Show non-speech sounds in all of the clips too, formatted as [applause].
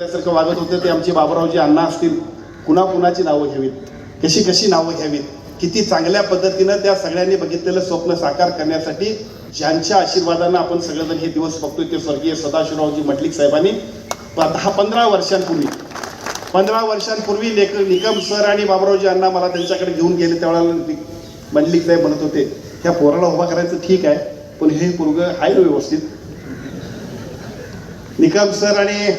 आपल्यासारखं वागत होते ते आमचे बाबुरावजी अण्णा असतील. कुणा कुणाची नावं घ्यावीत? कशी कशी नावं घ्यावीत? किती चांगल्या पद्धतीनं त्या सगळ्यांनी बघितलेलं स्वप्न साकार करण्यासाठी ज्यांच्या आशीर्वादानं आपण सगळेजण हे दिवस बघतोय ते स्वर्गीय सदाशिवरावजी मटलिक साहेबांनी. दहा पंधरा वर्षांपूर्वी. पंधरा वर्षांपूर्वी लेख निकम सर आणि बाबुरावजी अण्णा मला त्यांच्याकडे घेऊन गेले त्यावेळेला मंडलिक साहेब म्हणत होते ह्या पोराला उभा करायचं ठीक आहे पण हे पोरग आहे व्यवस्थित? निकम सर आणि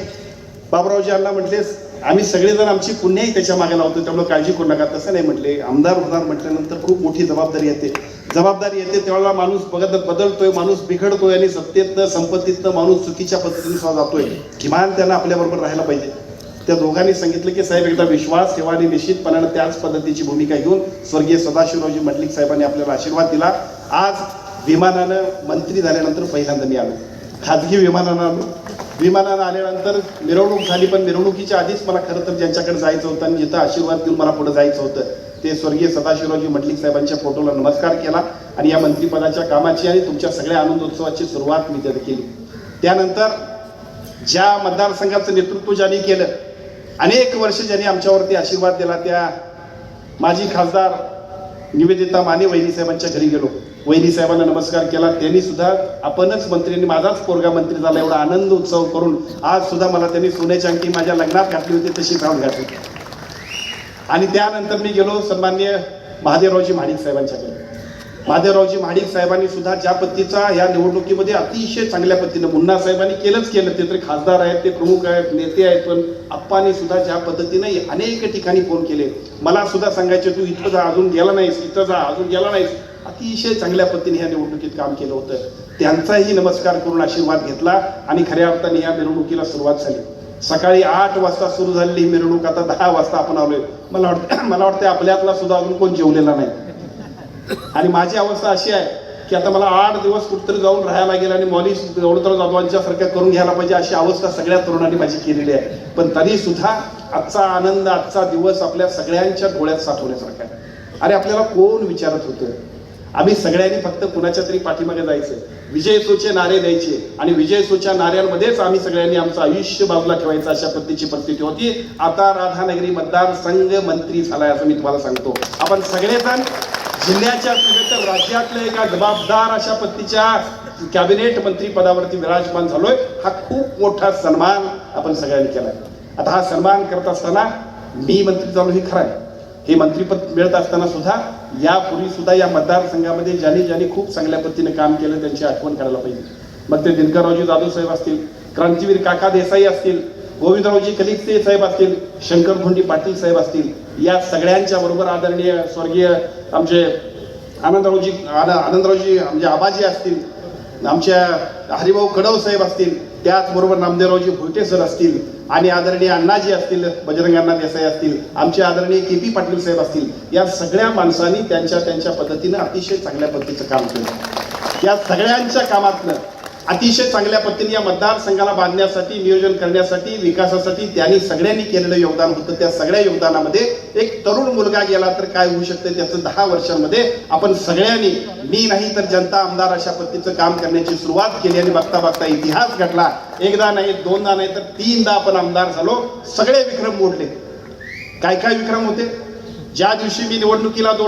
बाबुरावजी अण्णा म्हटले आम्ही सगळेजण आमची पुण्याही त्याच्यामागे लावतो त्यामुळे काळजी करू नका. तसं नाही म्हटले. आमदार होणार म्हटल्यानंतर खूप मोठी जबाबदारी येते. जबाबदारी येते त्यावेळेला माणूस बघत बदलतोय माणूस बिघडतोय आणि सत्तेतनं संपत्तीतनं माणूस चुकीच्या पद्धतीने सुद्धा जातोय. किमान त्यांना आपल्याबरोबर राहायला पाहिजे. त्या दोघांनी सांगितलं की साहेब एकदा विश्वास ठेवा आणि निश्चितपणानं त्याच पद्धतीची भूमिका घेऊन स्वर्गीय सदाशिवरावजी मटलिक साहेबांनी आपल्याला आशीर्वाद दिला. आज विमानानं मंत्री झाल्यानंतर पहिल्यांदा मी आलो. खाजगी विमानानं आलो. विमानानं आल्यानंतर मिरवणूक झाली पण मिरवणुकीच्या आधीच मला खरं तर ज्यांच्याकडे जायचं होतं आणि जिथं आशीर्वाद देऊन मला पुढे जायचं होतं ते स्वर्गीय सदाशिवरावजी मटलिक साहेबांच्या फोटोला नमस्कार केला आणि या मंत्रिपदाच्या कामाची आणि तुमच्या सगळ्या आनंदोत्सवाची सुरुवात मी तिथे केली. त्यानंतर ज्या मतदारसंघाचं नेतृत्व ज्यांनी केलं अनेक वर्ष ज्यांनी आमच्यावरती आशीर्वाद दिला त्या माजी खासदार निवेदिता माने वहिनी साहेबांच्या घरी गेलो. वहिनी साहेबांना नमस्कार केला. त्यांनी सुद्धा आपणच मंत्र्यांनी माझाच पोरगा मंत्री झाला एवढा आनंद उत्सव करून आज सुद्धा मला त्यांनी सोन्याची अंकी माझ्या लग्नात घातली होती तशी राहून घातली. आणि त्यानंतर मी गेलो सन्मान्य महादेवरावजी महाडिक साहेबांच्याकडे. महादेवरावजी महाडिक साहेबांनी सुद्धा ज्या पद्धतीचा या निवडणुकीमध्ये अतिशय चांगल्या पद्धतीनं मुन्ना साहेबांनी केलंच केलं. ते तरी खासदार आहेत ते प्रमुख आहेत नेते आहेत पण आप्पांनी सुद्धा ज्या पद्धतीनं अनेक ठिकाणी फोन केले. मला सुद्धा सांगायचे तू इथं जा अजून गेला नाहीस इथं जा अजून गेला नाहीस. अतिशय चांगल्या पद्धतीने ह्या निवडणुकीत काम केलं होतं. त्यांचाही नमस्कार करून आशीर्वाद घेतला आणि खऱ्या अर्थाने या मिरवणुकीला सुरुवात झाली. सकाळी आठ वाजता सुरू झालेली ही मिरवणूक आता दहा वाजता आपण आलोय. मला वाटतं [clears throat] मला वाटतं आपल्यातला सुद्धा अजून कोण जेवलेला नाही. आणि माझी अवस्था अशी आहे की आता मला आठ दिवस कुठतरी जाऊन राहायला लागेल आणि मॉलिश वडोदरा जाधवांच्या सारख्या करून घ्यायला पाहिजे अशी अवस्था सगळ्या तरुणांनी माझी केलेली आहे. पण तरी सुद्धा आजचा आनंद आजचा दिवस आपल्या सगळ्यांच्या डोळ्यात साठवण्यासारखा आहे. अरे आपल्याला कोण विचारत होतं? आम्ही सगळ्यांनी फक्त कुणाच्या तरी पाठीमागे जायचं विजय सोचे नारे द्यायचे आणि विजय सोच्या नाऱ्यांमध्येच आम्ही सगळ्यांनी आमचं आयुष्य बाजूला ठेवायचं अशा पद्धतीची परिस्थिती होती. आता राधानगरी मतदारसंघ मंत्री झालाय असं मी तुम्हाला सांगतो. आपण सगळेजण जिल्ह्याच्या तर राज्यातल्या एका जबाबदार अशा पद्धतीच्या कॅबिनेट मंत्री पदावरती विराजमान झालोय. हा खूप मोठा सन्मान आपण सगळ्यांनी केलाय. आता हा सन्मान करत असताना मी मंत्री झालो हे खरं आहे. हे मंत्रीपद मिळत असताना सुद्धा यापूर्वी सुद्धा या मतदारसंघामध्ये ज्यांनी ज्यांनी खूप चांगल्या पद्धतीने काम केलं त्यांची आठवण करायला पाहिजे. मग ते दिनकररावजी जाधव साहेब असतील क्रांतीवीर काका देसाई असतील गोविंदरावजी कलिकते साहेब असतील शंकर धोंडी पाटील साहेब असतील या सगळ्यांच्या बरोबर आदरणीय स्वर्गीय आमचे आनंदरावजी आन- आनंदरावजी म्हणजे आबाजी असतील आमच्या हरिभाऊ कडव साहेब असतील त्याचबरोबर नामदेवरावजी भुईटे सर असतील आणि आदरणीय अण्णाजी असतील बजरंग अण्णा देसाई असतील आमचे आदरणीय के पी पाटील साहेब असतील या सगळ्या माणसांनी त्यांच्या त्यांच्या पद्धतीनं अतिशय चांगल्या पद्धतीचं काम केलं. या सगळ्यांच्या कामातनं अतिशय चांगल्या पद्धतीने या मतदारसंघाला बांधण्यासाठी नियोजन करण्यासाठी विकासासाठी त्यांनी सगळ्यांनी केलेलं योगदान होतं. त्या सगळ्या योगदानामध्ये एक तरुण मुलगा गेला तर काय होऊ शकतं? त्याचं दहा वर्षांमध्ये आपण सगळ्यांनी मी नाही तर जनता आमदार अशा पद्धतीचं काम करण्याची सुरुवात केली आणि बघता बघता इतिहास घडला. एकदा नाही दोनदा नाही तर तीनदा आपण आमदार झालो. सगळे विक्रम मोडले. काय काय विक्रम होते? ज्या दिवशी मी निवडणुकीला दोन